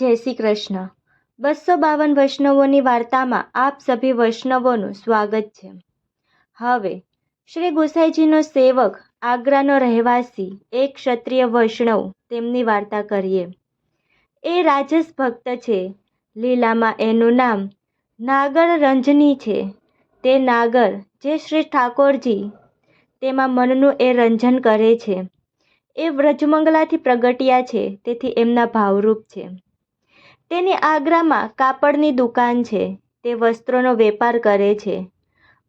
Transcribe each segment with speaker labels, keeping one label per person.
Speaker 1: જય શ્રી કૃષ્ણ. બસો બાવન વૈષ્ણવોની વાર્તામાં આપ સભી વૈષ્ણવોનું સ્વાગત છે. હવે, શ્રી ગોસાઈજીનો સેવક, આગ્રાનો રહેવાસી, એક ક્ષત્રિય વૈષ્ણવ, તેમની વાર્તા કરીએ. એ રાજસ ભક્ત છે, લીલામાં એનું નામ નાગર રંજની છે. તે નાગર, જે શ્રી ઠાકોરજી, તેમાં મનનું એ રંજન કરે છે. એ વ્રજમંગલાથી પ્રગટ્યા છે, તેથી એમના ભાવરૂપ છે. તેની આગ્રામાં કાપડની દુકાન છે. તે વસ્ત્રોનો વેપાર કરે છે.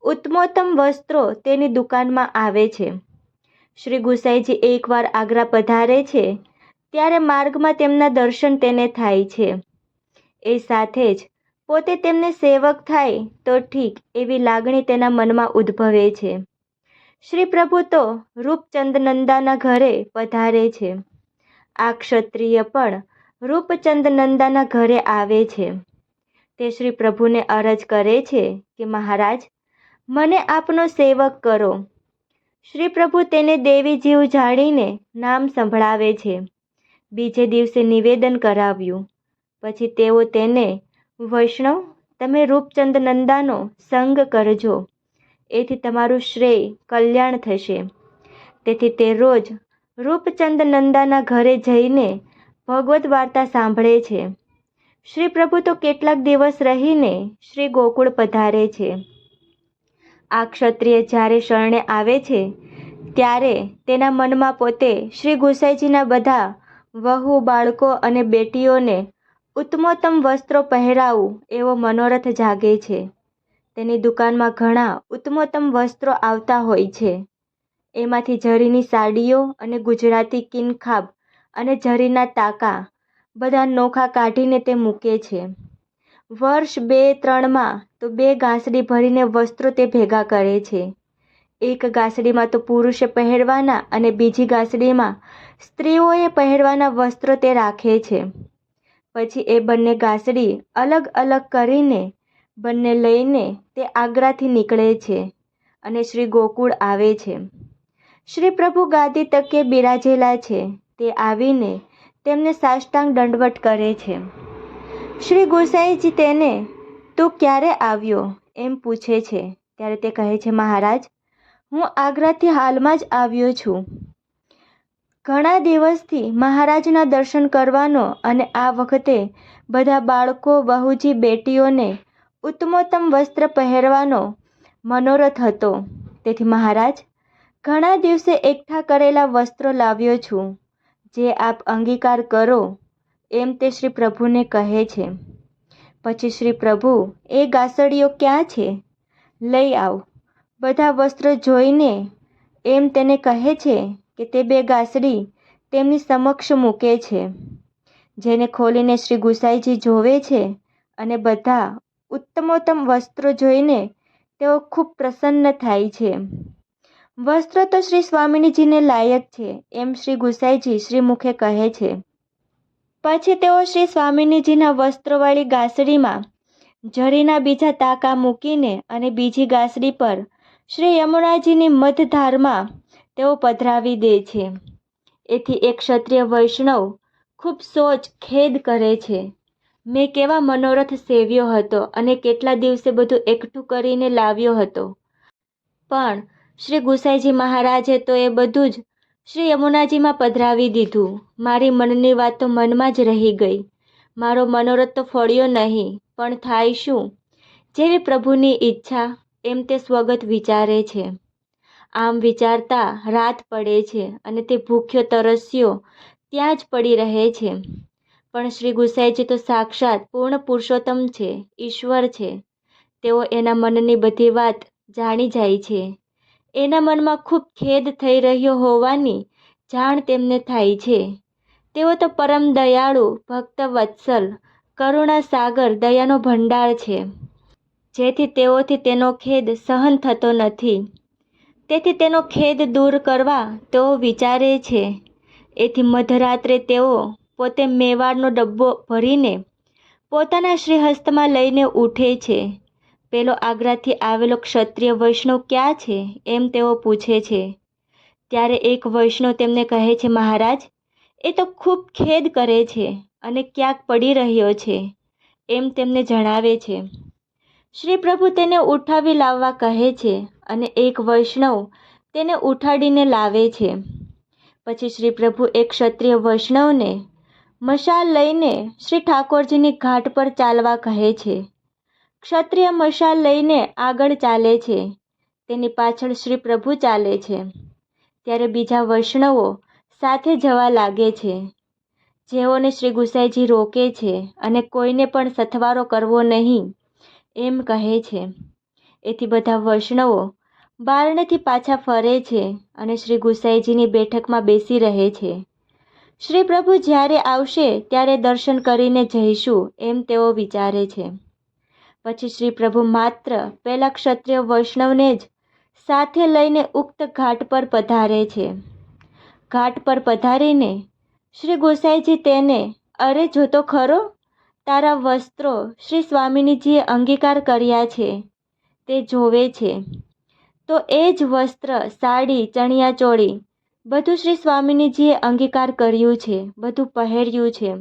Speaker 1: ઉત્તમોત્તમ વસ્ત્રો તેની દુકાનમાં આવે છે. શ્રી ગુસાઈજી એકવાર આગ્રા પધારે છે, ત્યારે માર્ગમાં તેમના દર્શન તેને થાય છે. એ સાથે જ પોતે તેમને સેવક થાય તો ઠીક એવી લાગણી તેના મનમાં ઉદ્ભવે છે. શ્રી પ્રભુ તો રૂપચંદ નંદાના ઘરે પધારે છે. આ ક્ષત્રિય પણ રૂપચંદ નંદાના ઘરે આવે છે. તે શ્રી પ્રભુને અરજ કરે છે કે, મહારાજ, મને આપનો સેવક કરો. શ્રી પ્રભુ તેને દેવી જીવ જાણીને નામ સંભળાવે છે. બીજે દિવસે નિવેદન કરાવ્યું. પછી તેઓ તેને, વૈષ્ણવ, તમે રૂપચંદ નંદાનો સંગ કરજો. એથી તમારું શ્રેય કલ્યાણ થશે. તેથી તે રોજ રૂપચંદ નંદાના ઘરે જઈને ભગવદ્ વાર્તા સાંભળે છે. શ્રી પ્રભુ તો કેટલાક દિવસ રહીને શ્રી ગોકુળ પધારે છે. આ ક્ષત્રિય જ્યારે શરણે આવે છે, ત્યારે તેના મનમાં પોતે શ્રી ગુસાઈજીના બધા વહુ, બાળકો અને બેટીઓને ઉત્તમોત્તમ વસ્ત્રો પહેરાવું એવો મનોરથ જાગે છે. તેની દુકાનમાં ઘણા ઉત્તમોત્તમ વસ્ત્રો આવતા હોય છે. એમાંથી ઝરીની સાડીઓ અને ગુજરાતી કિનખાબ અને જરીના તાકા બધા નોખા કાઢીને તે મૂકે છે. વર્ષ બે ત્રણમાં તો બે ગાંસડી ભરીને વસ્ત્રો તે ભેગા કરે છે. એક ગાંસડીમાં તો પુરુષે પહેરવાના અને બીજી ગાંસડીમાં સ્ત્રીઓએ પહેરવાના વસ્ત્રો તે રાખે છે. પછી એ બંને ગાંસડી અલગ અલગ કરીને બંને લઈને તે આગ્રાથી નીકળે છે અને શ્રી ગોકુળ આવે છે. શ્રી પ્રભુ ગાદી તકે બિરાજેલા છે. તે આવીને તેમને સાષ્ટાંગ દંડવટ કરે છે. શ્રી ગુસાઈજી તેને, તું ક્યારે આવ્યો? એમ પૂછે છે. ત્યારે તે કહે છે, મહારાજ, હું આગ્રાથી હાલમાં જ આવ્યો છું. ઘણા દિવસથી મહારાજના દર્શન કરવાનો અને આ વખતે બધા બાળકો, વહુજી, બેટીઓને ઉત્તમોત્તમ વસ્ત્ર પહેરવાનો મનોરથ હતો. તેથી મહારાજ, ઘણા દિવસે એકઠા કરેલા વસ્ત્રો લાવ્યો છું. જે આપ અંગીકાર કરો, એમ તે શ્રી પ્રભુને કહે છે. પછી શ્રી પ્રભુ, એ ગાસડીઓ ક્યાં છે? લઈ આવ. બધા વસ્ત્રો જોઈને એમ તેને કહે છે કે તે બે ગાસડી તેમની સમક્ષ મૂકે છે, જેને ખોલીને શ્રી ગુસાઈજી જોવે છે અને બધા ઉત્તમોત્તમ વસ્ત્રો જોઈને તેઓ ખૂબ પ્રસન્ન થાય છે. વસ્ત્રો તો શ્રી સ્વામિનીજીને લાયક છે, એમ શ્રી ગુસાઈજી શ્રી મુખે કહે છે. પછી તેઓ શ્રી સ્વામિનીજીના વસ્ત્રોવાળી ગાસડીમાં જરીના બીજા તાકા મૂકીને અને બીજી ગાસડી પર શ્રી યમુનાજીની મધધારમાં તેઓ પધરાવી દે છે. એથી એક ક્ષત્રિય વૈષ્ણવ ખૂબ સોચ ખેદ કરે છે. મેં કેવા મનોરથ સેવ્યો હતો અને કેટલા દિવસે બધું એકઠું કરીને લાવ્યો હતો. પણ શ્રી ગુસાઈજી મહારાજે તો એ બધું જ શ્રી યમુનાજીમાં પધરાવી દીધું. મારી મનની વાત તો મનમાં જ રહી ગઈ. મારો મનોરથ તો ફળ્યો નહીં, પણ થાય શું? જેવી પ્રભુની ઈચ્છા, એમ તે સ્વગત વિચારે છે. આમ વિચારતા રાત પડે છે અને તે ભૂખ્યો તરસ્યો, ત્યાં જ પડી રહે છે. પણ શ્રી ગુસાઈજી તો સાક્ષાત પૂર્ણ પુરુષોત્તમ છે, ઈશ્વર છે. તેઓ એના મનની બધી વાત જાણી જાય છે. એના મનમાં ખૂબ ખેદ થઈ રહ્યો હોવાની જાણ તેમને થાય છે. તેઓ તો પરમ દયાળુ, ભક્ત વત્સલ, કરુણા સાગર, દયાનો ભંડાર છે. જેથી તેઓથી તેનો ખેદ સહન થતો નથી. તેથી તેનો ખેદ દૂર કરવા તેઓ વિચારે છે. એથી મધરાત્રે તેઓ પોતે મેવાડનો ડબ્બો ભરીને પોતાના શ્રીહસ્તમાં લઈને ઉઠે છે. પેલો આગ્રાથી આવેલો ક્ષત્રિય વૈષ્ણવ ક્યાં છે એમ તેઓ પૂછે છે. ત્યારે એક વૈષ્ણવ તેમને કહે છે, મહારાજ, એ તો ખૂબ ખેદ કરે છે અને ક્યાંક પડી રહ્યો છે, એમ તેમને જણાવે છે. શ્રી પ્રભુ તેને ઉઠાવી લાવવા કહે છે અને એક વૈષ્ણવ તેને ઉઠાડીને લાવે છે. પછી શ્રી પ્રભુ એક ક્ષત્રિય વૈષ્ણવને મશાલ લઈને શ્રી ઠાકોરજીની ઘાટ પર ચાલવા કહે છે. ક્ષત્રિય મશાલ લઈને આગળ ચાલે છે. તેની પાછળ શ્રી પ્રભુ ચાલે છે. ત્યારે બીજા વૈષ્ણવો સાથે જવા લાગે છે. જેઓને શ્રી ગુસાઈજી રોકે છે અને કોઈને પણ સથવારો કરવો નહીં એમ કહે છે. એથી બધા વૈષ્ણવો બારણેથી પાછા ફરે છે અને શ્રી ગુસાઈજીની બેઠકમાં બેસી રહે છે. શ્રી પ્રભુ જ્યારે આવશે ત્યારે દર્શન કરીને જઈશું એમ તેઓ વિચારે છે. પછી શ્રી પ્રભુ માત્ર પેલા ક્ષત્રિય વૈષ્ણવને જ સાથે લઈને ઉક્ત ઘાટ પર પધારે છે. ઘાટ પર પધારીને શ્રી ગોસાઈજી તેને, અરે, જોતો ખરો? તારા વસ્ત્રો શ્રી સ્વામિનીજીએ અંગીકાર કર્યા છે. તે જોવે છે. તો એ જ વસ્ત્ર, સાડી ચણિયાચોળી બધું શ્રી સ્વામિનીજીએ અંગીકાર કર્યું છે, બધું પહેર્યું છે.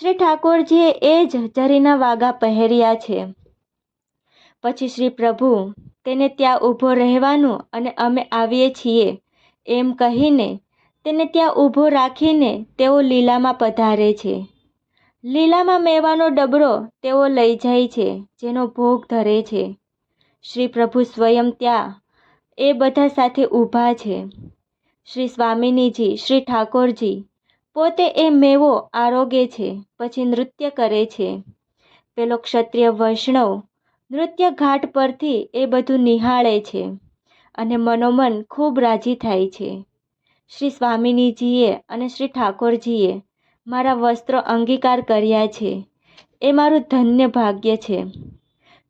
Speaker 1: શ્રી ઠાકોરજીએ એ જ જરીના વાગા પહેર્યા છે. પછી શ્રી પ્રભુ, તેને ત્યાં ઊભો રહેવાનું અને અમે આવીએ છીએ. એમ કહીને તેને ત્યાં ઊભો રાખીને તેઓ લીલામાં પધારે છે. લીલામાં મેવાનો ડબરો તેઓ લઈ જાય છે, જેનો ભોગ ધરે છે. શ્રી પ્રભુ સ્વયં ત્યાં એ બધા સાથે ઊભા છે. શ્રી સ્વામિનીજી, શ્રી ઠાકોરજી પોતે એ મેવો આરોગે છે, પછી નૃત્ય કરે છે. પેલો ક્ષત્રિય વૈષ્ણવ નૃત્ય ઘાટ પરથી એ બધું નિહાળે છે અને મનોમન ખૂબ રાજી થાય છે. શ્રી સ્વામિનીજીએ અને શ્રી ઠાકોરજીએ મારા વસ્ત્રો અંગીકાર કર્યા છે. એ મારું ધન્ય ભાગ્ય છે.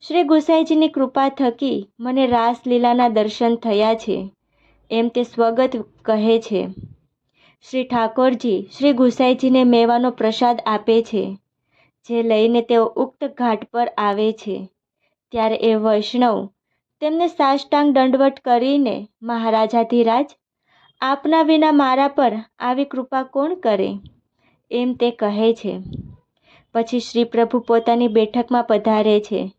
Speaker 1: શ્રી ગુસાઈજીની કૃપા થકી મને રાસલીલાના દર્શન થયા છે. એમ તે સ્વગત કહે છે. શ્રી ઠાકોરજી શ્રી ગુસાઈજીને મેવાનો પ્રસાદ આપે છે, જે લઈને તેઓ ઉક્ત ઘાટ પર આવે છે. ત્યારે એ વૈષ્ણવ તેમને સાષ્ટાંગ દંડવટ કરીને, મહારાજાધિરાજ, આપના વિના મારા પર આવી કૃપા કોણ કરે? એમ તે કહે છે. પછી શ્રી પ્રભુ પોતાની બેઠકમાં પધારે છે.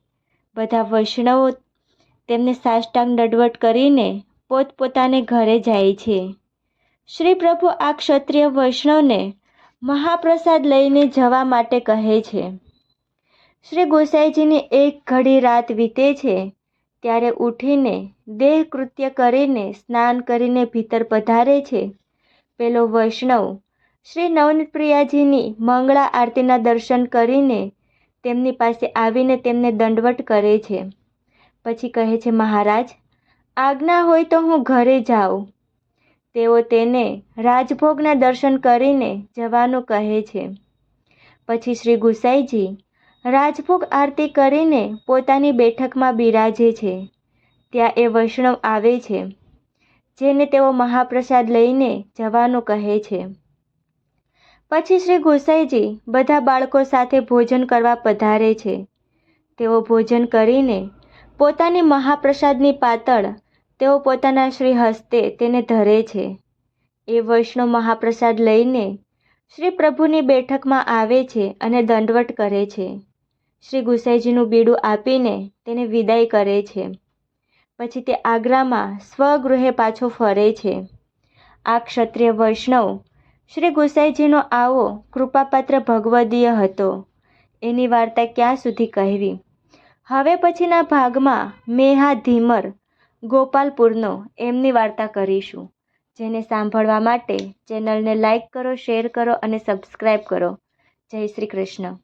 Speaker 1: બધા વૈષ્ણવો તેમને સાષ્ટાંગ દંડવટ કરીને પોતપોતાને ઘરે જાય છે. શ્રી પ્રભુ આ ક્ષત્રિય વૈષ્ણવને મહાપ્રસાદ લઈને જવા માટે કહે છે. શ્રી ગોસાઈજીની એક ઘડી રાત વીતે છે, ત્યારે ઉઠીને દેહ કૃત્ય કરીને સ્નાન કરીને ભીતર પધારે છે. પેલો વૈષ્ણવ શ્રી નવનપ્રિયાજીની મંગળા આરતીના દર્શન કરીને તેમની પાસે આવીને તેમને દંડવટ કરે છે. પછી કહે છે, મહારાજ, આજ્ઞા હોય તો હું ઘરે જાઉં. તેઓ તેને રાજભોગના દર્શન કરીને જવાનું કહે છે. પછી શ્રી ગુસાઈજી રાજભોગ આરતી કરીને પોતાની બેઠકમાં બિરાજે છે. ત્યાં એ વૈષ્ણવ આવે છે, જેને તેઓ મહાપ્રસાદ લઈને જવાનું કહે છે. પછી શ્રી ગોસાઈજી બધા બાળકો સાથે ભોજન કરવા પધારે છે. તેઓ ભોજન કરીને પોતાની મહાપ્રસાદની પાતળ તેઓ પોતાના શ્રી હસ્તે તેને ધરે છે. એ વૈષ્ણવ મહાપ્રસાદ લઈને શ્રી પ્રભુની બેઠકમાં આવે છે અને દંડવટ કરે છે. શ્રી ગુસાઈજીનું બીડું આપીને તેને વિદાય કરે છે. પછી તે આગ્રામાં સ્વગૃહે પાછો ફરે છે. આ ક્ષત્રિય વૈષ્ણવ શ્રી ગુસાઈજીનો આવો કૃપાપાત્ર ભગવદીય હતો. એની વાર્તા ક્યાં સુધી કહેવી? હવે પછીના ભાગમાં મેહા ધીમર ગોપાલપુરનો એમની વાર્તા કરીશું. જેને સાંભળવા માટે ચેનલને લાઈક કરો, શેર કરો અને સબસ્ક્રાઈબ કરો. જય શ્રી કૃષ્ણ.